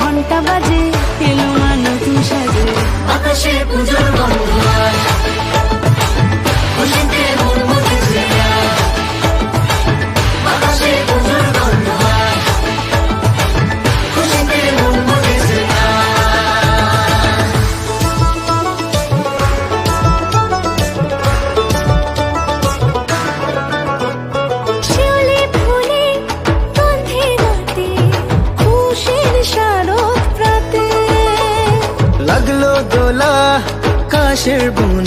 ঘণ্টা বাজে এলো মানুষ সাজে। আকাশে পুজো লাগল দোলা কাশের বুন